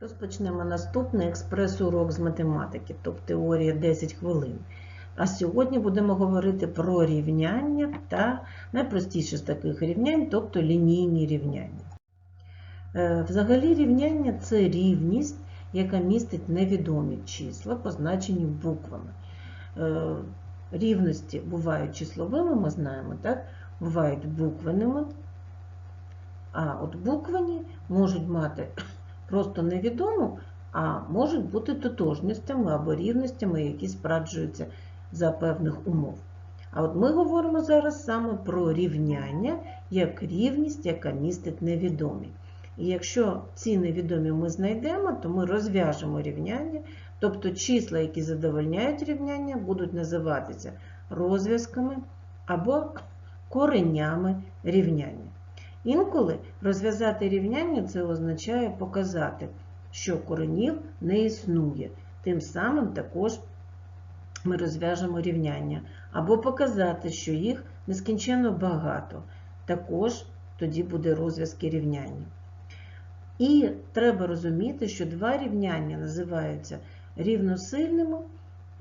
Розпочнемо наступний експрес-урок з математики, тобто теорія 10 хвилин. А сьогодні будемо говорити про рівняння та найпростіше з таких рівнянь, тобто лінійні рівняння. Е, Взагалі рівняння це рівність, яка містить невідомі числа, позначені буквами. Е, Рівності бувають числовими, ми знаємо, так? бувають буквеними, а от буквені можуть мати просто невідому, а можуть бути тотожностями або рівностями, які спраджуються за певних умов. А от ми говоримо зараз саме про рівняння як рівність, яка містить невідомі. І якщо ці невідомі ми знайдемо, то ми розв'яжемо рівняння, тобто числа, які задовольняють рівняння, будуть називатися розв'язками або коренями рівняння. Інколи розв'язати рівняння це означає показати, що коренів не існує. Тим самим також ми розв'яжемо рівняння. Або показати, що їх нескінченно багато. Також тоді буде розв'язки рівняння. І треба розуміти, що два рівняння називаються рівносильними,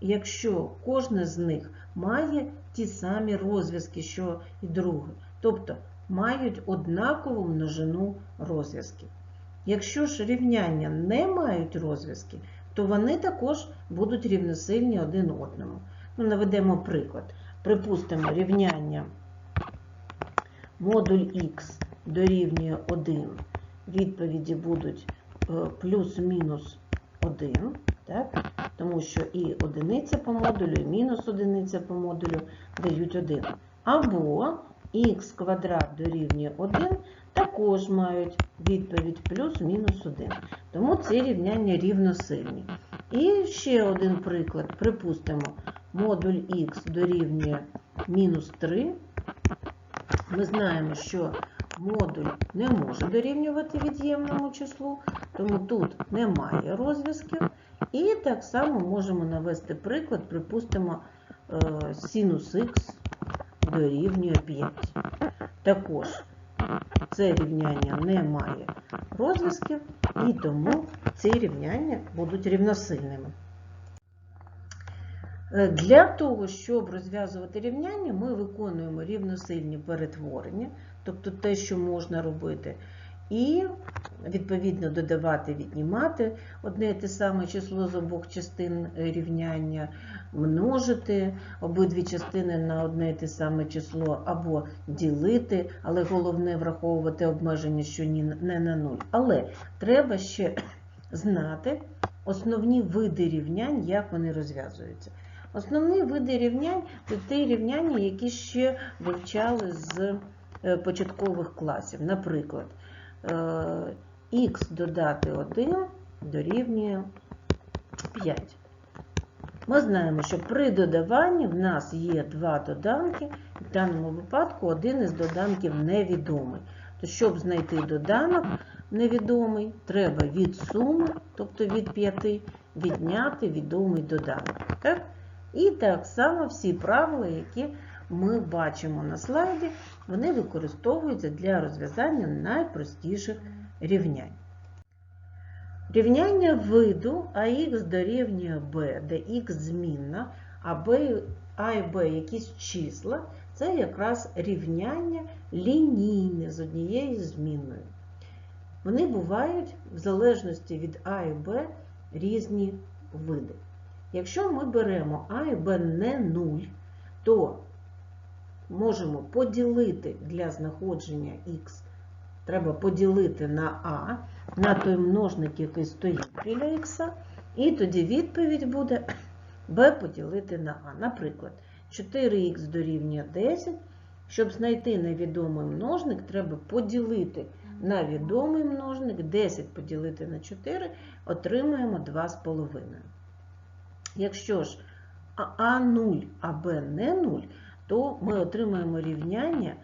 якщо кожне з них має ті самі розв'язки, що і друге. Тобто мають однакову множину розв'язків. Якщо ж рівняння не мають розв'язки, то вони також будуть рівносильні один одному. Ну, наведемо приклад. Припустимо, рівняння модуль х дорівнює 1. Відповіді будуть е, плюс-мінус 1, так? тому що і одиниця по модулю, і мінус одиниця по модулю дають 1. Або х квадрат дорівнює 1 також мають відповідь плюс-мінус 1. Тому ці рівняння рівносильні. І ще один приклад. Припустимо, модуль х дорівнює мінус 3. Ми знаємо, що модуль не може дорівнювати від'ємному числу, тому тут немає розв'язків. І так само можемо навести приклад, припустимо, е, синус х дорівнює 5. Також це рівняння не має розв'язків, і тому ці рівняння будуть рівносильними. Е, Для того, щоб розв'язувати рівняння, ми виконуємо рівносильні перетворення, тобто те, що можна робити, і відповідно додавати, віднімати одне і те саме число з обох частин рівняння, множити обидві частини на одне і те саме число, або ділити, але головне враховувати обмеження, що не на нуль. Але треба ще знати основні види рівнянь, як вони розв'язуються. Основні види рівнянь це ті рівняння, які ще вивчали з е, початкових класів. Наприклад, х додати 1 дорівнює 5. Ми знаємо, що при додаванні в нас є два доданки, в даному випадку один із доданків невідомий. То щоб знайти доданок невідомий, треба від суми, тобто від 5, відняти відомий доданок. Так? І так само всі правила, які ми бачимо на слайді, вони використовуються для розв'язання найпростіших рівнянь. Рівняння виду АХ дорівнює b, де х змінна, а b, а і b якісь числа, це якраз рівняння лінійне з однією змінною. Вони бувають в залежності від А і Б різні види. Якщо ми беремо А і Б не 0, то можемо поділити для знаходження х, треба поділити на А, на той множник, який стоїть біля х, і тоді відповідь буде b поділити на А. Наприклад, 4х дорівнює 10. Щоб знайти невідомий множник, треба поділити на відомий множник, 10 поділити на 4, отримуємо 2,5. Якщо ж А 0, а Б не 0, то ми отримаємо рівняння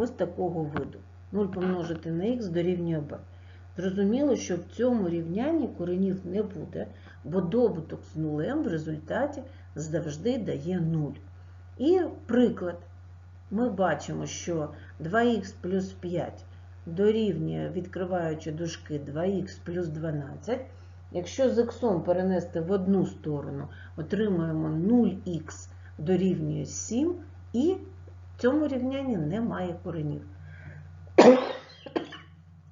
ось такого виду. 0 помножити на х дорівнює b. Зрозуміло, що в цьому рівнянні коренів не буде, бо добуток з нулем в результаті завжди дає 0. І приклад. Ми бачимо, що 2х плюс 5 дорівнює, відкриваючи дужки 2х плюс 12. Якщо з х перенести в одну сторону, отримаємо 0х дорівнює 7, і в цьому рівнянні немає коренів.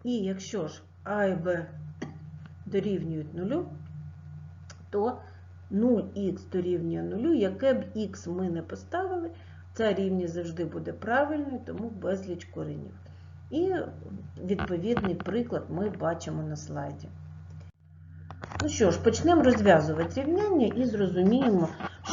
І якщо ж а і Б дорівнюють 0, то 0х дорівнює 0, яке б х ми не поставили, ця рівність завжди буде правильною, тому безліч коренів. І відповідний приклад ми бачимо на слайді. Ну що ж, почнемо розв'язувати рівняння і зрозуміємо,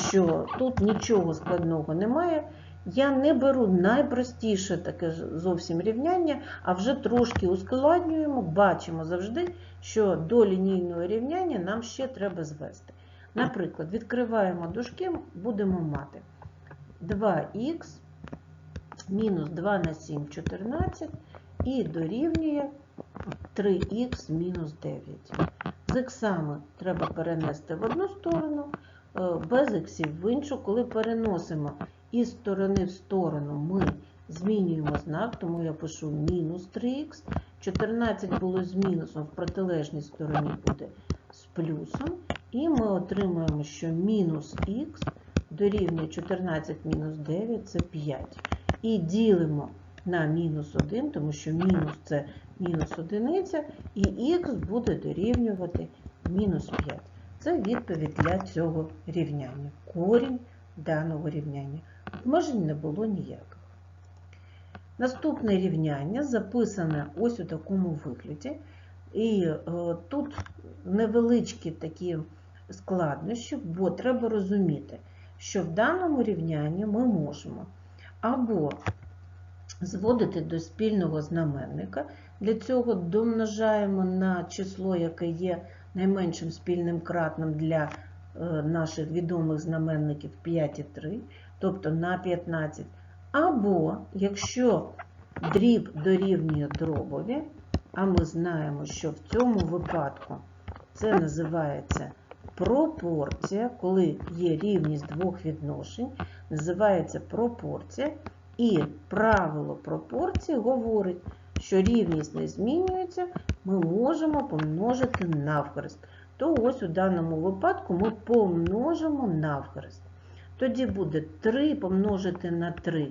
що тут нічого складного немає. Я не беру найпростіше таке зовсім рівняння, а вже трошки ускладнюємо, бачимо завжди, що до лінійного рівняння нам ще треба звести. Наприклад, відкриваємо дужки, будемо мати 2х мінус 2 на 7 14 і дорівнює 3х мінус 9. З іксами треба перенести в одну сторону, без іксів в іншу. Коли переносимо із сторони в сторону, ми змінюємо знак, тому я пишу мінус 3х. 14 було з мінусом, в протилежній стороні буде з плюсом. І ми отримуємо, що мінус х дорівнює 14 мінус 9 це 5. І ділимо на мінус 1, тому що мінус це мінус одиниця, і х буде дорівнювати мінус 5. Це відповідь для цього рівняння. Корінь даного рівняння. Обмежень не було ніяких. Наступне рівняння записане ось у такому вигляді. І е, тут невеличкі такі складнощі, бо треба розуміти, що в даному рівнянні ми можемо або зводити до спільного знаменника. Для цього домножаємо на число, яке є найменшим спільним кратним для е, наших відомих знаменників 5 і 3, тобто на 15. Або, якщо дріб дорівнює дробові, а ми знаємо, що в цьому випадку це називається пропорція, коли є рівність двох відношень, називається пропорція. І правило пропорції говорить, що рівність не змінюється, ми можемо помножити навхрест. То ось у даному випадку ми помножимо навхрест. Тоді буде 3 помножити на 3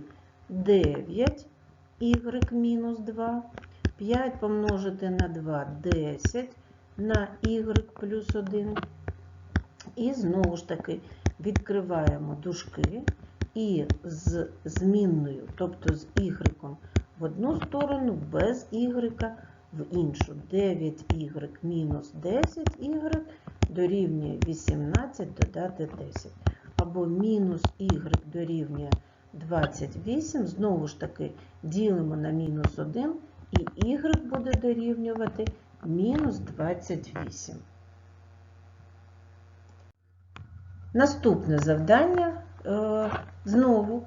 9 y мінус 2, 5 помножити на 2 10 на y плюс 1. І знову ж таки відкриваємо дужки і з змінною, тобто з y в одну сторону, без y в іншу. 9y мінус 10y дорівнює 18 додати 10. Або мінус y дорівнює 28. Знову ж таки, ділимо на мінус 1, і y буде дорівнювати мінус 28. Наступне завдання е, знову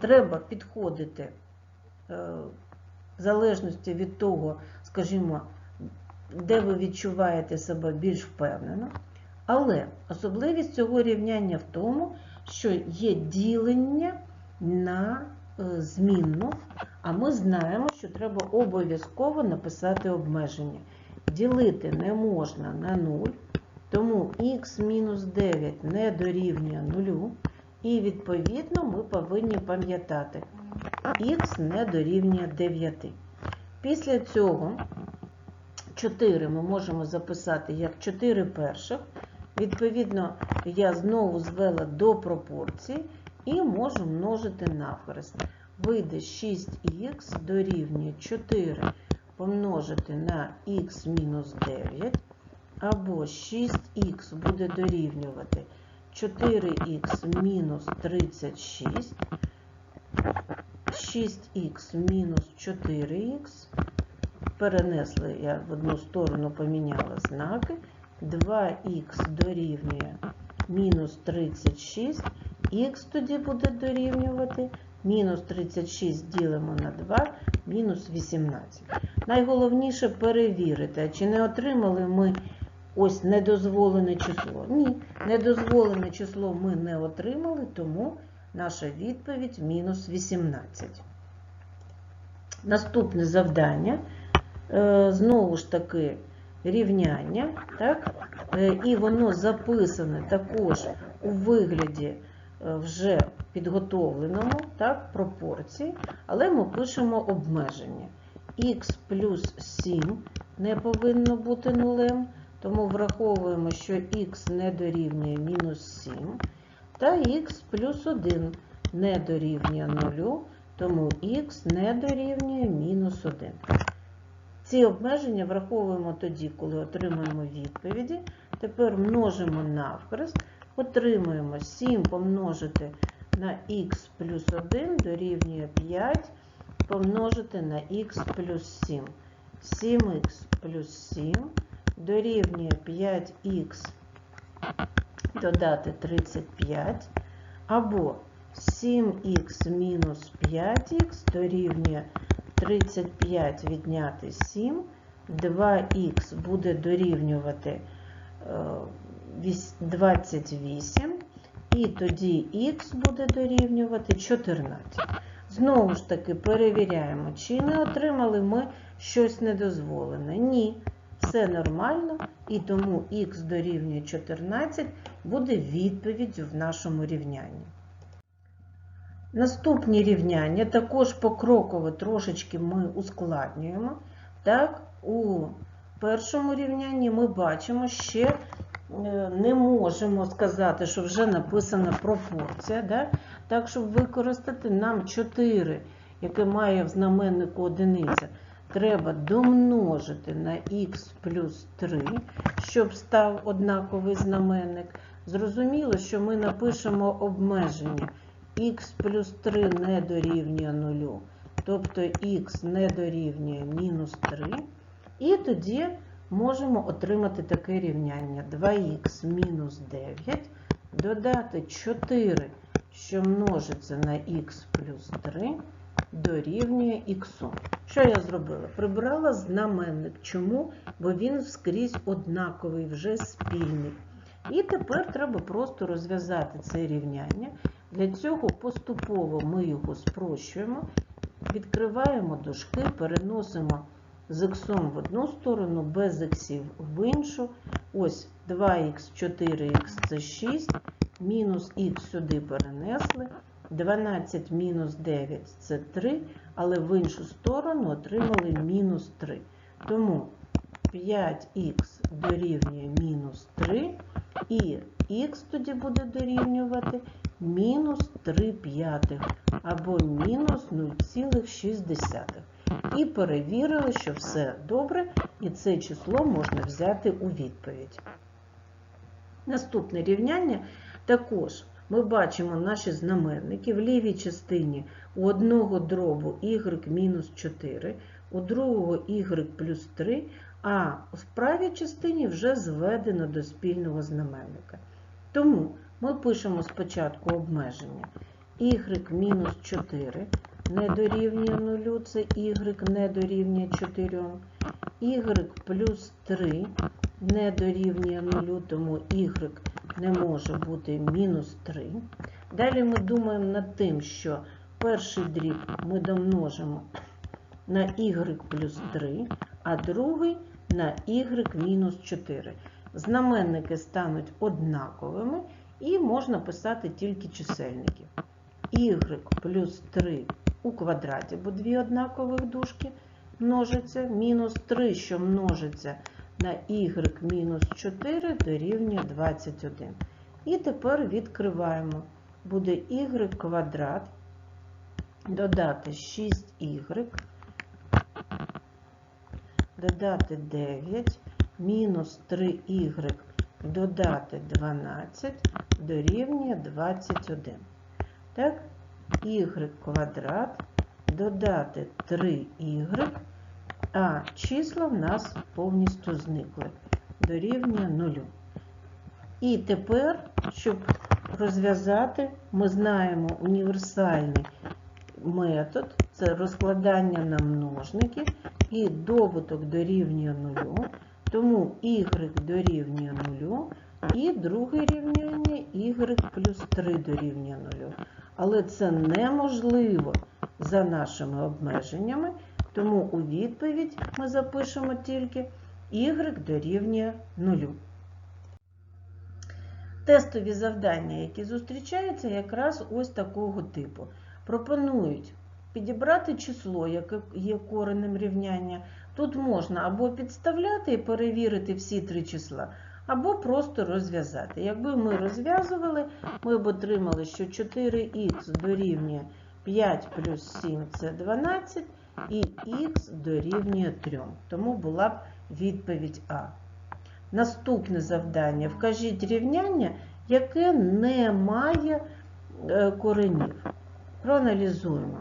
треба підходити е, в залежності від того, скажімо, де ви відчуваєте себе більш впевнено. Але особливість цього рівняння в тому, що є ділення на е, змінну, а ми знаємо, що треба обов'язково написати обмеження. Ділити не можна на 0, тому х-9 не дорівнює 0, і відповідно ми повинні пам'ятати, х не дорівнює 9. Після цього 4 ми можемо записати як 4 перших. Відповідно, я знову звела до пропорції і можу множити навхрест. Вийде 6х дорівнює 4 помножити на х-9, або 6х буде дорівнювати 4х мінус 36, 6х мінус 4х, перенесли, я в одну сторону поміняла знаки, 2х дорівнює мінус 36, х тоді буде дорівнювати, мінус 36 ділимо на 2, мінус 18. Найголовніше перевірити, чи не отримали ми ось недозволене число. Ні, недозволене число ми не отримали, тому наша відповідь мінус 18. Наступне завдання е, знову ж таки рівняння, так? Е, і воно записане також у вигляді е, вже підготовленому, так, пропорції, але ми пишемо обмеження. х плюс 7 не повинно бути нулем, тому враховуємо, що х не дорівнює мінус 7, та х плюс 1 не дорівнює 0, тому х не дорівнює мінус 1. Ці обмеження враховуємо тоді, коли отримуємо відповіді. Тепер множимо навхрест, отримуємо 7 помножити на х плюс 1 дорівнює 5 помножити на х плюс 7. 7х плюс 7 дорівнює 5х додати 35, або 7х мінус 5х дорівнює 35 відняти 7, 2х буде дорівнювати е, 28, і тоді х буде дорівнювати 14. Знову ж таки перевіряємо, чи не отримали ми щось недозволене. Ні, все нормально, і тому х дорівнює 14 буде відповіддю в нашому рівнянні. Наступні рівняння також покроково трошечки ми ускладнюємо. Так, у першому рівнянні ми бачимо ще е, не можемо сказати, що вже написана пропорція. Да? Так, щоб використати нам 4, яке має в знаменнику одиниця, треба домножити на х плюс 3, щоб став однаковий знаменник. Зрозуміло, що ми напишемо обмеження х плюс 3 не дорівнює 0, тобто х не дорівнює мінус 3. І тоді можемо отримати таке рівняння 2х мінус 9, додати 4, що множиться на х плюс 3, дорівнює х. Що я зробила? Прибрала знаменник. Чому? Бо він скрізь однаковий, вже спільний. І тепер треба просто розв'язати це рівняння. Для цього поступово ми його спрощуємо, відкриваємо дужки, переносимо з х в одну сторону, без х в іншу. Ось 2х, 4х це 6, мінус х сюди перенесли. 12 мінус 9 це 3, але в іншу сторону отримали мінус 3. Тому 5х дорівнює мінус 3, і х тоді буде дорівнювати мінус 3 п'ятих або мінус 0,6. І перевірили, що все добре, і це число можна взяти у відповідь. Наступне рівняння також ми бачимо наші знаменники в лівій частині у одного дробу y мінус 4, у другого y плюс 3, а в правій частині вже зведено до спільного знаменника. Тому ми пишемо спочатку обмеження y мінус 4 не дорівнює 0, це y не дорівнює 4, y плюс 3 не дорівнює 0, тому y не може бути мінус 3. Далі ми думаємо над тим, що перший дріб ми домножимо на y плюс 3, а другий на y мінус 4. Знаменники стануть однаковими і можна писати тільки чисельники. y плюс 3 у квадраті, бо дві однакових дужки множаться, мінус 3, що множиться на y мінус 4 дорівнює 21. І тепер відкриваємо. Буде y квадрат, додати 6y, додати 9, мінус 3y, додати 12, дорівнює 21. Так, y квадрат, додати 3y, а числа в нас повністю зникли. Дорівнює 0. І тепер, щоб розв'язати, ми знаємо універсальний метод це розкладання на множники, і добуток дорівнює 0, тому y дорівнює 0, і друге рівняння y плюс 3 дорівнює 0. Але це неможливо за нашими обмеженнями, Тому у відповідь ми запишемо тільки y дорівнює 0. Тестові завдання, які зустрічаються, якраз ось такого типу. Пропонують підібрати число, яке є коренем рівняння. Тут можна або підставляти і перевірити всі три числа, або просто розв'язати. Якби ми розв'язували, ми б отримали, що 4х дорівнює 5 плюс 7 це 12, і х дорівнює 3. Тому була б відповідь А. Наступне завдання. Вкажіть рівняння, яке не має е, коренів. Проаналізуємо.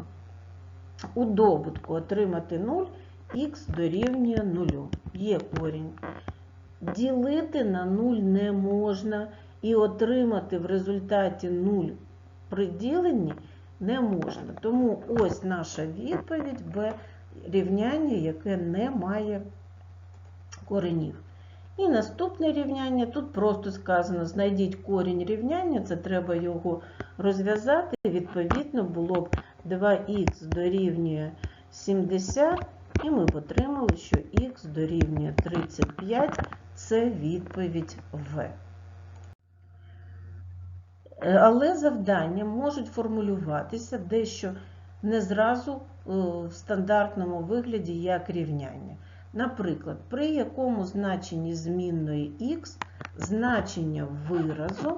У добутку отримати 0, х дорівнює 0. Є корінь. Ділити на 0 не можна і отримати в результаті 0 при діленні не можна. Тому ось наша відповідь Б рівняння, яке не має коренів. І наступне рівняння, тут просто сказано, знайдіть корінь рівняння, це треба його розв'язати. Відповідно, було б 2х дорівнює 70, і ми б отримали, що х дорівнює 35, це відповідь В. Е, Але завдання можуть формулюватися дещо не зразу е, в стандартному вигляді як рівняння. Наприклад, при якому значенні змінної х значення виразу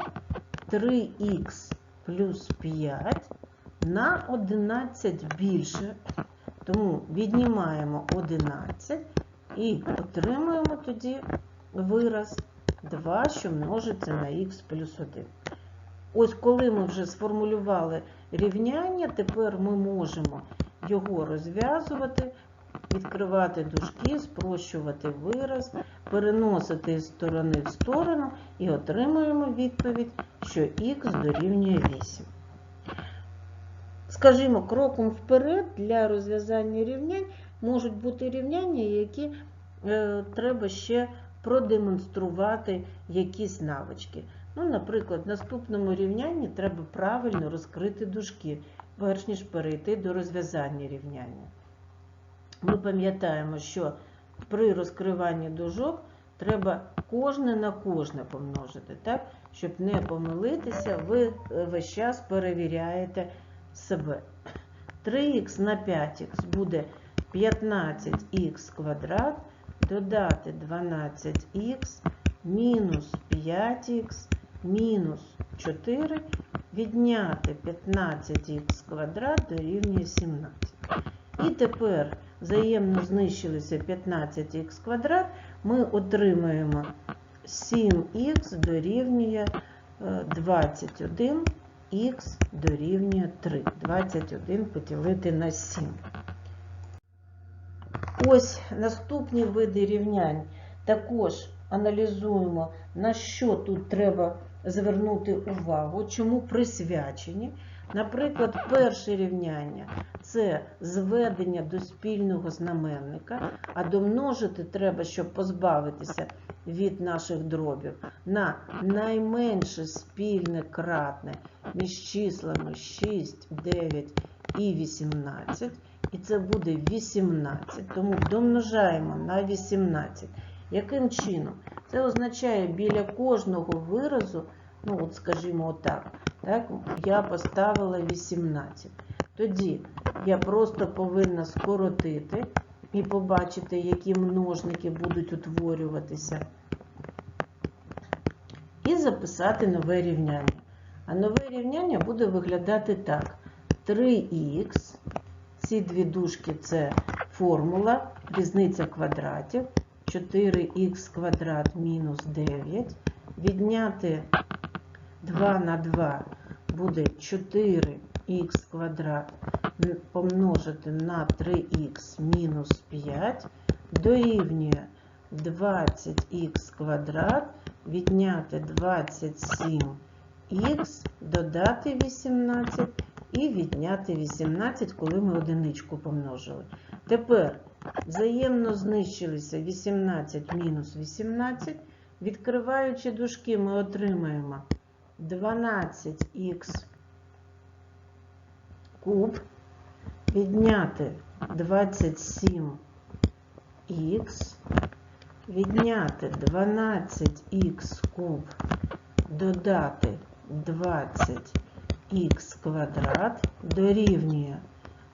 3х плюс 5 на 11 більше. Тому віднімаємо 11 і отримуємо тоді вираз 2, що множиться на х плюс 1. Ось коли ми вже сформулювали рівняння, тепер ми можемо його розв'язувати, відкривати дужки, спрощувати вираз, переносити з сторони в сторону і отримуємо відповідь, що х дорівнює 8. Скажімо, кроком вперед для розв'язання рівнянь можуть бути рівняння, які е, треба ще продемонструвати якісь навички. Ну, наприклад, в наступному рівнянні треба правильно розкрити дужки, перш ніж перейти до розв'язання рівняння. Ми пам'ятаємо, що при розкриванні дужок треба кожне на кожне помножити, так? щоб не помилитися, ви весь час перевіряєте себе. 3х на 5х буде 15х квадрат, додати 12х, мінус 5х, мінус 4, відняти 15х квадрат дорівнює 17. І тепер взаємно знищилися 15х квадрат, ми отримаємо 7х дорівнює е, 21, х дорівнює 3. 21 поділити на 7. Ось наступні види рівнянь. Також аналізуємо, на що тут треба звернути увагу, чому присвячені. Наприклад, перше рівняння це зведення до спільного знаменника, а домножити треба, щоб позбавитися від наших дробів, на найменше спільне кратне між числами 6, 9 і 18. І це буде 18, тому домножаємо на 18. Яким чином? Це означає біля кожного виразу, ну от скажімо отак, так, я поставила 18. Тоді я просто повинна скоротити і побачити, які множники будуть утворюватися. І записати нове рівняння. А нове рівняння буде виглядати так: 3х, ці дві дужки це формула, різниця квадратів. 4х квадрат мінус 9. Відняти 2 на 2 буде 4х квадрат помножити на 3х мінус 5 дорівнює 20х квадрат, відняти 27х, додати 18 і відняти 18, коли ми одиничку помножили. Тепер взаємно знищилися 18 мінус 18. Відкриваючи дужки, ми отримаємо 12х куб, відняти 27х відняти 12х куб, додати 20х квадрат. Дорівнює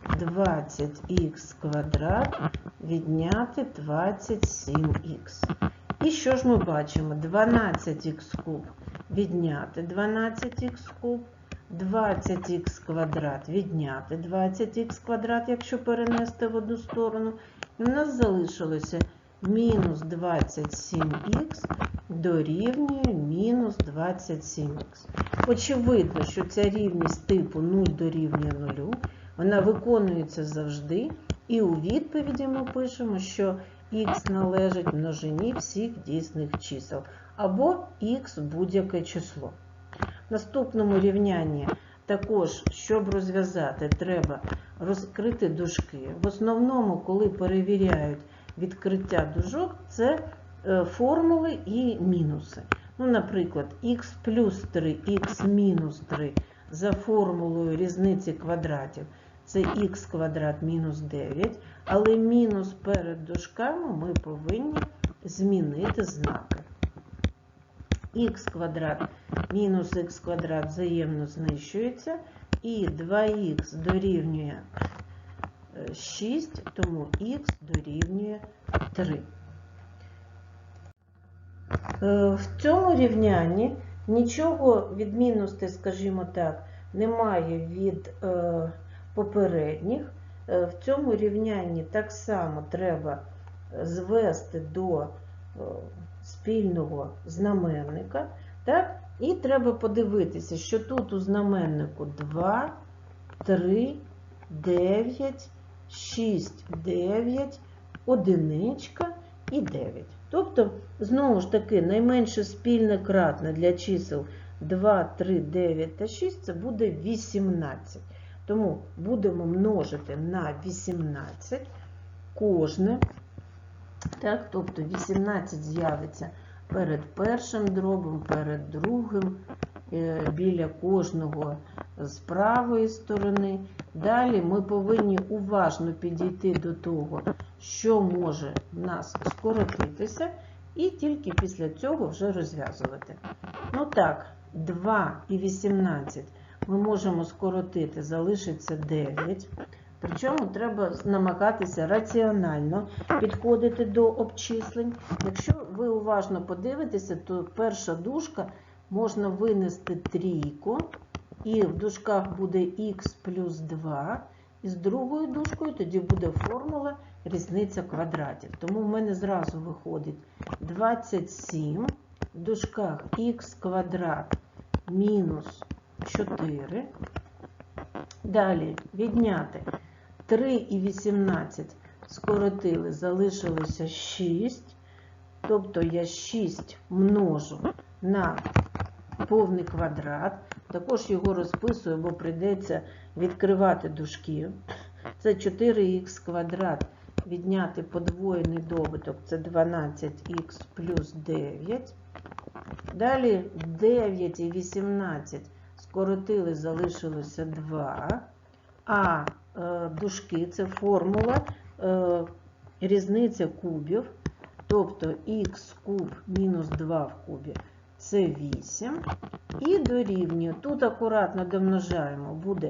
20х квадрат відняти 27х. І що ж ми бачимо? 12х куб відняти 12х куб, 20х квадрат відняти 20х квадрат, якщо перенести в одну сторону. І в нас залишилося мінус 27х дорівнює мінус 27х. Очевидно, що ця рівність типу 0 дорівнює 0, вона виконується завжди, і у відповіді ми пишемо, що х належить множині всіх дійсних чисел, або х будь-яке число. В наступному рівнянні також, щоб розв'язати, треба розкрити дужки. В основному, коли перевіряють відкриття дужок, це е, формули і мінуси. Ну, Наприклад, х плюс 3, х мінус 3 за формулою різниці квадратів це х квадрат мінус 9, але мінус перед дужками ми повинні змінити знаки. х квадрат мінус х квадрат взаємно знищується, і 2х дорівнює е, 6, тому х дорівнює 3. Е, В цьому рівнянні нічого відмінностей, скажімо так, немає від е, попередніх. Е, В цьому рівнянні так само треба звести до е, спільного знаменника. Так? І треба подивитися, що тут у знаменнику 2, 3, 9, 6, 9, одиничка і 9. Тобто, знову ж таки, найменше спільне кратне для чисел 2, 3, 9 та 6 це буде 18. Тому будемо множити на 18 кожне. Так, тобто 18 з'явиться перед першим дробом, перед другим, е, біля кожного з правої сторони. Далі ми повинні уважно підійти до того, що може в нас скоротитися, і тільки після цього вже розв'язувати. Ну так, 2 і 18 ми можемо скоротити, залишиться 9. Причому треба намагатися раціонально підходити до обчислень. Якщо ви уважно подивитеся, то перша дужка можна винести трійку, і в дужках буде х плюс 2. І з другою дужкою тоді буде формула різниця квадратів. Тому в мене зразу виходить 27 в дужках х квадрат мінус 4. Далі відняти 3 і 18 скоротили, залишилося 6. Тобто я 6 множу на повний квадрат. Також його розписую, бо прийдеться відкривати дужки. Це 4х квадрат відняти подвоєний добуток, це 12х плюс 9. Далі 9 і 18 скоротили, залишилося 2. А е, дужки це формула е, різниця кубів. Тобто х куб мінус 2 в кубі це 8. І дорівнює. Тут акуратно домножаємо, буде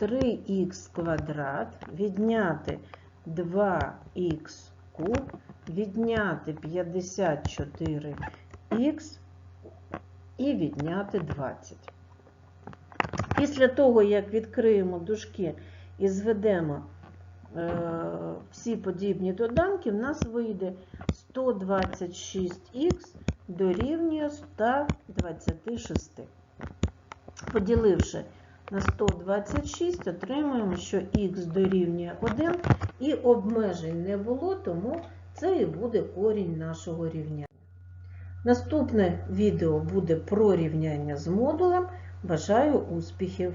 3х квадрат, відняти 2х куб, відняти 54х і відняти 20. Після того, як відкриємо дужки і зведемо е, всі подібні доданки, в нас вийде 126х дорівнює 126. Поділивши на 126, отримуємо, що х дорівнює 1, і обмежень не було, тому це і буде корінь нашого рівняння. Наступне відео буде про рівняння з модулем. Бажаю успіхів!